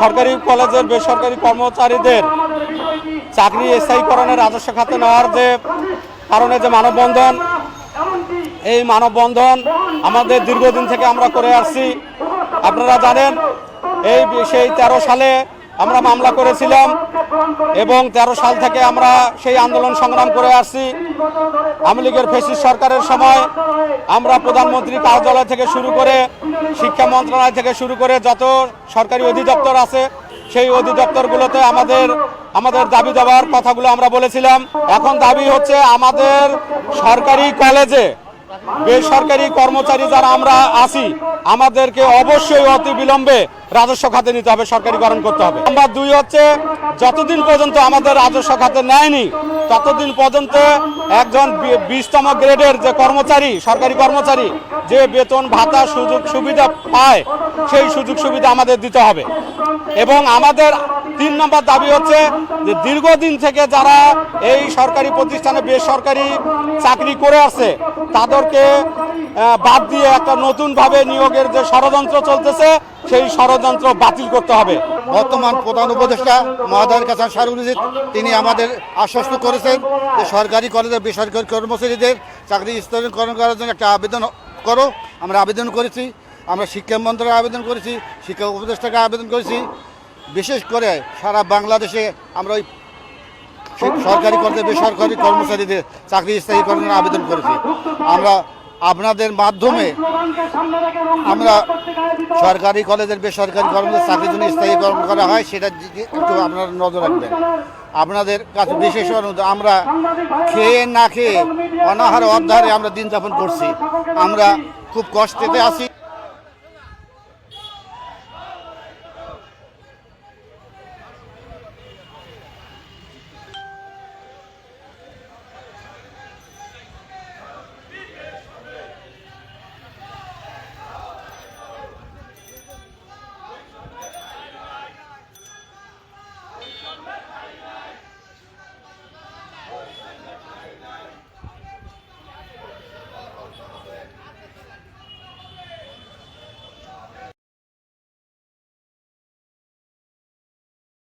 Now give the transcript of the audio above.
সরকারি কলেজের বেসরকারি কর্মচারীদের চাকরি স্থায়ীকরণের রাজস্ব খাতে নেওয়ার যে কারণে যে মানববন্ধন, এই মানববন্ধন আমাদের দীর্ঘদিন থেকে আমরা করে আসছি। আপনারা জানেন, এই সেই তেরো সালে আমরা মামলা করেছিলাম এবং তেরো সাল থেকে আমরা সেই আন্দোলন সংগ্রাম করে আসছি। আওয়ামী লীগের ফেসিস সরকারের সময় আমরা প্রধানমন্ত্রী কার্যালয় থেকে শুরু করে শিক্ষা মন্ত্রণালয় থেকে শুরু করে যত সরকারি অধিদপ্তর আছে, সেই অধিদপ্তরগুলোতে আমাদের আমাদের দাবি দেওয়ার কথাগুলো আমরা বলেছিলাম। এখন দাবি হচ্ছে আমাদের সরকারি কলেজে বেসরকারি কর্মচারী যারা আমরা আছি, আমাদেরকে অবশ্যই অতি বিলম্বে রাজস্ব খাতে নিতে হবে, সরকারিকরণ করতে হবে। নাম্বার দুই হচ্ছে, যতদিন পর্যন্ত আমাদের রাজস্ব খাতে নেয়নি, ততদিন পর্যন্ত একজন বিশতম গ্রেডের যে কর্মচারী, সরকারি কর্মচারী, যে বেতন, ভাতা, সুযোগ, সুবিধা পায়, সেই সুযোগ সুবিধা আমাদের দিতে হবে। এবং আমাদের তিন নম্বর দাবি হচ্ছে যে দীর্ঘদিন থেকে যারা এই সরকারি প্রতিষ্ঠানে বেসরকারি চাকরি করে আসছে তাদেরকে আহ, বাদ দিয়ে একটা নতুনভাবে নিয়োগের যে ষড়যন্ত্র চলতেছে সেই ষড়যন্ত্র বাতিল করতে হবে। বর্তমান প্রধান উপদেষ্টা মহাদার কাছে সারুজিৎ তিনি আমাদের আশ্বস্ত করেছেন যে সরকারি কলেজের বেসরকারি কর্মচারীদের চাকরি স্থগিতকরণ করার জন্য একটা আবেদন করো। আমরা আবেদন করেছি আমরা শিক্ষা মন্ত্রণালয়ে আবেদন করেছি শিক্ষা উপদেষ্টাকে আবেদন করেছি। বিশেষ করে সারা বাংলাদেশে আমরা ওই সরকারি কলেজে বেসরকারি কর্মচারীদের চাকরি স্থায়ী স্থায়ীকরণের আবেদন করেছি। আমরা আপনাদের মাধ্যমে আমরা সরকারি কলেজের বেসরকারি কর্মচারী চাকরির জন্য স্থায়ীকরণ করা হয়, সেটা দিকে একটু আপনারা নজর রাখবেন। আপনাদের কাছে বিশেষ অনুরোধ, আমরা খেয়ে না খেয়ে অনাহার অধ্যারে আমরা দিন যাপন করছি। আমরা খুব কষ্টেতে আছি।